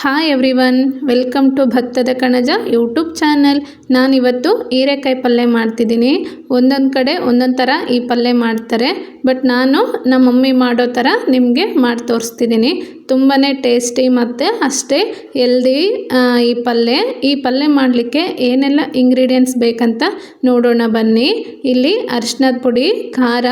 Hi everyone welcome to ಭತ್ತದ ಕಣಜ YouTube channel ನಾನಿವತ್ತು ಹೀರೆಕಾಯಿ ಪಲ್ಯ ಮಾಡ್ತಿದ್ದೀನಿ. ಒಂದೊಂದು ಕಡೆ ಒಂದೊಂದು ಥರ ಈ ಪಲ್ಯ ಮಾಡ್ತಾರೆ. ಬಟ್ ನಾನು ನಮ್ಮ ಮಮ್ಮಿ ಮಾಡೋ ಥರ ನಿಮಗೆ ಮಾಡಿ ತೋರಿಸ್ತಿದ್ದೀನಿ. ತುಂಬಾ ಟೇಸ್ಟಿ ಮತ್ತು ಅಷ್ಟೇ ಎಲ್ದಿ ಈ ಪಲ್ಯ ಈ ಪಲ್ಯ ಮಾಡಲಿಕ್ಕೆ ಏನೆಲ್ಲ ಇಂಗ್ರೀಡಿಯೆಂಟ್ಸ್ ಬೇಕಂತ ನೋಡೋಣ ಬನ್ನಿ. ಇಲ್ಲಿ ಅರಿಶಿನದ ಪುಡಿ, ಖಾರ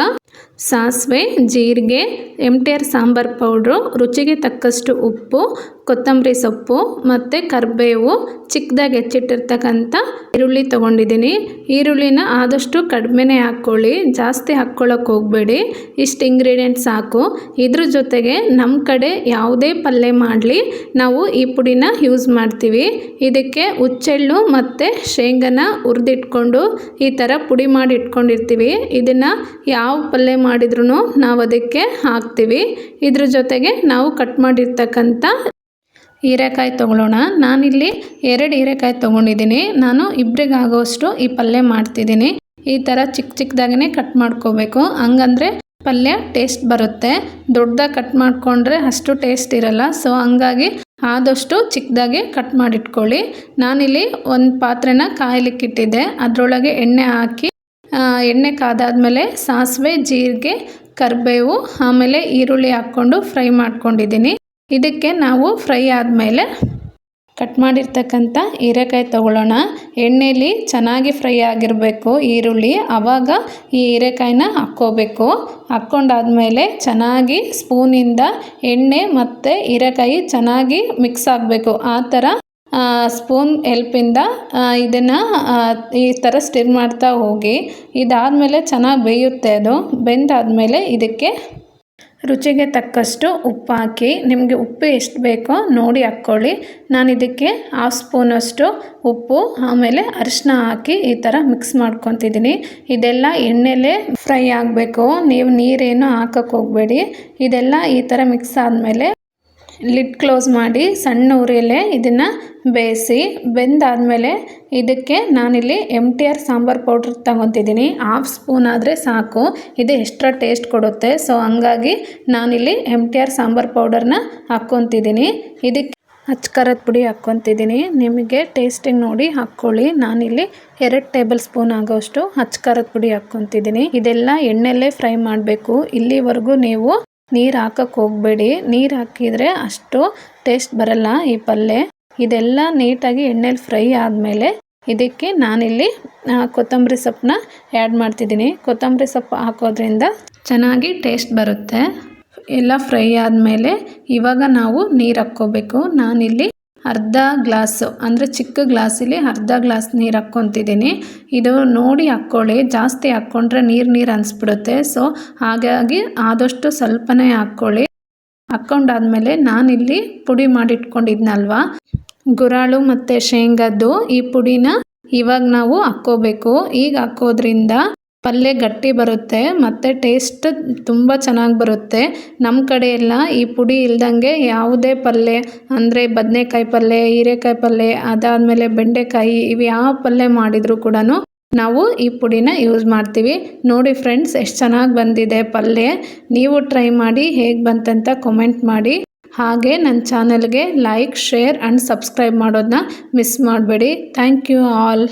ಸಾಸಿವೆ, ಜೀರಿಗೆ M T R sambar powder, ರುಚಿಗೆ ತಕ್ಕಷ್ಟು ಉಪ್ಪು, ಕೊತ್ತಂಬರಿ ಸೊಪ್ಪು ಮತ್ತು ಕರಿಬೇವು ಚಿಕ್ಕದಾಗಿ ಹೆಚ್ಚಿಟ್ಟಿರ್ತಕ್ಕಂಥ ಈರುಳ್ಳಿ ತೊಗೊಂಡಿದ್ದೀನಿ. ಈರುಳ್ಳಿನ ಆದಷ್ಟು ಕಡಿಮೆನೇ ಹಾಕ್ಕೊಳ್ಳಿ, ಜಾಸ್ತಿ ಹಾಕ್ಕೊಳ್ಳೋಕೆ ಹೋಗಬೇಡಿ. ಇಷ್ಟು ಇಂಗ್ರೀಡಿಯೆಂಟ್ಸ್ ಸಾಕು. ಇದ್ರ ಜೊತೆಗೆ ನಮ್ಮ ಕಡೆ ಯಾವುದೇ ಪಲ್ಯ ಮಾಡಲಿ, ನಾವು ಈ ಪುಡಿನ ಯೂಸ್ ಮಾಡ್ತೀವಿ. ಇದಕ್ಕೆ ಹುಚ್ಚೆಳ್ಳು ಮತ್ತು ಶೇಂಗನ ಹುರಿದಿಟ್ಕೊಂಡು ಈ ಥರ ಪುಡಿ ಮಾಡಿ ಇಟ್ಕೊಂಡಿರ್ತೀವಿ. ಇದನ್ನು ಯಾವ ಪಲ್ಯ ಮಾಡಿದ್ರೂ ನಾವು ಅದಕ್ಕೆ ಹಾಕ್ತೀವಿ. ಇದ್ರ ಜೊತೆಗೆ ನಾವು ಕಟ್ ಮಾಡಿರ್ತಕ್ಕಂಥ ಹೀರೆಕಾಯಿ ತೊಗೊಳ್ಳೋಣ. ನಾನಿಲ್ಲಿ ಎರಡು ಹೀರೆಕಾಯಿ ತೊಗೊಂಡಿದ್ದೀನಿ. ನಾನು ಇಬ್ಬರಿಗಾಗೋಷ್ಟು ಈ ಪಲ್ಯ ಮಾಡ್ತಿದ್ದೀನಿ. ಈ ಥರ ಚಿಕ್ಕ ಚಿಕ್ಕದಾಗೇ ಕಟ್ ಮಾಡ್ಕೋಬೇಕು. ಹಂಗಂದರೆ ಪಲ್ಯ ಟೇಸ್ಟ್ ಬರುತ್ತೆ. ದೊಡ್ಡದಾಗಿ ಕಟ್ ಮಾಡಿಕೊಂಡ್ರೆ ಅಷ್ಟು ಟೇಸ್ಟ್ ಇರಲ್ಲ. ಸೊ ಹಂಗಾಗಿ ಆದಷ್ಟು ಚಿಕ್ಕದಾಗಿ ಕಟ್ ಮಾಡಿಟ್ಕೊಳ್ಳಿ. ನಾನಿಲ್ಲಿ ಒಂದು ಪಾತ್ರೆನ ಕಾಯಲಿಕ್ಕಿಟ್ಟಿದ್ದೆ. ಅದರೊಳಗೆ ಎಣ್ಣೆ ಹಾಕಿ ಎಣ್ಣೆ ಕಾದಾದಮೇಲೆ ಸಾಸಿವೆ, ಜೀರಿಗೆ, ಕರಿಬೇವು, ಆಮೇಲೆ ಈರುಳ್ಳಿ ಹಾಕ್ಕೊಂಡು ಫ್ರೈ ಮಾಡ್ಕೊಂಡಿದ್ದೀನಿ. ಇದಕ್ಕೆ ನಾವು ಫ್ರೈ ಆದಮೇಲೆ ಕಟ್ ಮಾಡಿರ್ತಕ್ಕಂಥ ಹೀರೆಕಾಯಿ ತೊಗೊಳ್ಳೋಣ. ಎಣ್ಣೆಯಲ್ಲಿ ಚೆನ್ನಾಗಿ ಫ್ರೈ ಆಗಿರಬೇಕು ಈರುಳ್ಳಿ. ಆವಾಗ ಈ ಹೀರೆಕಾಯಿನ ಹಾಕ್ಕೋಬೇಕು. ಹಾಕ್ಕೊಂಡಾದಮೇಲೆ ಚೆನ್ನಾಗಿ ಸ್ಪೂನಿಂದ ಎಣ್ಣೆ ಮತ್ತು ಹೀರೆಕಾಯಿ ಚೆನ್ನಾಗಿ ಮಿಕ್ಸ್ ಆಗಬೇಕು. ಆ ಥರ ಸ್ಪೂನ್ ಹೆಲ್ಪಿಂದ ಇದನ್ನು ಈ ಥರ ಸ್ಟಿರ್ ಮಾಡ್ತಾ ಹೋಗಿ, ಇದಾದಮೇಲೆ ಚೆನ್ನಾಗಿ ಬೇಯುತ್ತೆ ಅದು. ಬೆಂದಾದಮೇಲೆ ಇದಕ್ಕೆ ರುಚಿಗೆ ತಕ್ಕಷ್ಟು ಉಪ್ಪು ಹಾಕಿ, ನಿಮಗೆ ಉಪ್ಪು ಎಷ್ಟು ಬೇಕೋ ನೋಡಿ ಹಾಕ್ಕೊಳ್ಳಿ. ನಾನು ಇದಕ್ಕೆ ಹಾಫ್ ಸ್ಪೂನಷ್ಟು ಉಪ್ಪು, ಆಮೇಲೆ ಅರಿಶಿನ ಹಾಕಿ ಈ ಥರ ಮಿಕ್ಸ್ ಮಾಡ್ಕೊತಿದ್ದೀನಿ ಇದೆಲ್ಲ ಎಣ್ಣೆಲೇ ಫ್ರೈ ಆಗಬೇಕು. ನೀವು ನೀರೇನು ಹಾಕಕ್ಕೆ ಹೋಗಬೇಡಿ. ಇದೆಲ್ಲ ಈ ಥರ ಮಿಕ್ಸ್ ಆದಮೇಲೆ ಲಿಡ್ ಕ್ಲೋಸ್ ಮಾಡಿ ಸಣ್ಣ ಉರಿಯಲ್ಲೇ ಇದನ್ನು ಬೇಯಿಸಿ ಬೆಂದಾದಮೇಲೆ ಇದಕ್ಕೆ ನಾನಿಲ್ಲಿ M T R sambar powder ತಗೊತಿದ್ದೀನಿ. Half spoon ಆದರೆ ಸಾಕು. ಇದು ಎಕ್ಸ್ಟ್ರಾ ಟೇಸ್ಟ್ ಕೊಡುತ್ತೆ. ಸೊ, ಹಂಗಾಗಿ ನಾನಿಲ್ಲಿ ಎಂ ಟಿ ಆರ್ ಸಾಂಬಾರು ಪೌಡರ್ನ ಹಾಕ್ಕೊತಿದ್ದೀನಿ. ಇದಕ್ಕೆ ಖಾರದ ಪುಡಿ ಹಾಕ್ಕೊತಿದ್ದೀನಿ. ನಿಮಗೆ ಟೇಸ್ಟಿಂಗ್ ನೋಡಿ ಹಾಕ್ಕೊಳ್ಳಿ. ನಾನಿಲ್ಲಿ ಎರಡು ಟೇಬಲ್ ಸ್ಪೂನ್ ಆಗೋಷ್ಟು ಖಾರದ ಪುಡಿ ಹಾಕ್ಕೊತಿದ್ದೀನಿ. ಇದೆಲ್ಲ ಎಣ್ಣೆಲ್ಲೇ ಫ್ರೈ ಮಾಡಬೇಕು. ಇಲ್ಲಿವರೆಗೂ ನೀವು ನೀರು ಹಾಕಕ್ಕೆ ಹೋಗಬೇಡಿ. ನೀರು ಹಾಕಿದರೆ ಅಷ್ಟು ಟೇಸ್ಟ್ ಬರಲ್ಲ ಈ ಪಲ್ಯ ಇದೆಲ್ಲ ನೀಟಾಗಿ ಎಣ್ಣೆಲಿ ಫ್ರೈ ಆದಮೇಲೆ ಇದಕ್ಕೆ ನಾನಿಲ್ಲಿ ಕೊತ್ತಂಬರಿ ಸೊಪ್ಪನ್ನ ಆ್ಯಡ್ ಮಾಡ್ತಿದ್ದೀನಿ. ಕೊತ್ತಂಬರಿ ಸೊಪ್ಪು ಹಾಕೋದ್ರಿಂದ ಚೆನ್ನಾಗಿ ಟೇಸ್ಟ್ ಬರುತ್ತೆ. ಎಲ್ಲ ಫ್ರೈ ಆದಮೇಲೆ ಇವಾಗ ನಾವು ನೀರು ಹಾಕ್ಕೋಬೇಕು. ನಾನಿಲ್ಲಿ ಅರ್ಧ ಗ್ಲಾಸು, ಅಂದರೆ ಚಿಕ್ಕ ಗ್ಲಾಸಲ್ಲಿ ಅರ್ಧ ಗ್ಲಾಸ್ ನೀರು ಹಾಕ್ಕೊತಿದ್ದೀನಿ. ಇದು ನೋಡಿ ಹಾಕ್ಕೊಳ್ಳಿ ಜಾಸ್ತಿ ಹಾಕ್ಕೊಂಡ್ರೆ ನೀರು ನೀರು ಅನಿಸ್ಬಿಡುತ್ತೆ. ಸೊ ಹಾಗಾಗಿ ಆದಷ್ಟು ಸ್ವಲ್ಪನೇ ಹಾಕ್ಕೊಳ್ಳಿ ಹಾಕ್ಕೊಂಡಾದ್ಮೇಲೆ ನಾನಿಲ್ಲಿ ಪುಡಿ ಮಾಡಿಟ್ಕೊಂಡಿದ್ನಲ್ವ? ಗುರಾಳು ಮತ್ತು ಶೇಂಗದ್ದು ಈ ಪುಡಿನ ಇವಾಗ ನಾವು ಹಾಕ್ಕೋಬೇಕು. ಈಗ ಹಾಕೋದ್ರಿಂದ ಪಲ್ಯ ಗಟ್ಟಿ ಬರುತ್ತೆ, ಮತ್ತು ಟೇಸ್ಟ್ ತುಂಬ ಚೆನ್ನಾಗಿ ಬರುತ್ತೆ. ನಮ್ಮ ಕಡೆ ಎಲ್ಲ ಈ ಪುಡಿ ಇಲ್ದಂಗೆ ಯಾವುದೇ ಪಲ್ಯ, ಅಂದರೆ ಬದನೆಕಾಯಿ ಪಲ್ಯ, ಹೀರೆಕಾಯಿ ಪಲ್ಯ, ಅದಾದಮೇಲೆ ಬೆಂಡೆಕಾಯಿ, ಇವು ಯಾವ ಪಲ್ಯ ಮಾಡಿದರೂ ಕೂಡ ನಾವು ಈ ಪುಡಿನ ಯೂಸ್ ಮಾಡ್ತೀವಿ. ನೋಡಿ ಫ್ರೆಂಡ್ಸ್ ಎಷ್ಟು ಚೆನ್ನಾಗಿ ಬಂದಿದೆ ಪಲ್ಯ. ನೀವು ಟ್ರೈ ಮಾಡಿ ಹೇಗೆ ಬಂತಂತ ಕಮೆಂಟ್ ಮಾಡಿ. ಹಾಗೆ ನನ್ನ ಚಾನಲ್ಗೆ ಲೈಕ್ ಶೇರ್ ಆ್ಯಂಡ್ ಸಬ್ಸ್ಕ್ರೈಬ್ ಮಾಡೋದನ್ನ ಮಿಸ್ ಮಾಡಬೇಡಿ. Thank you all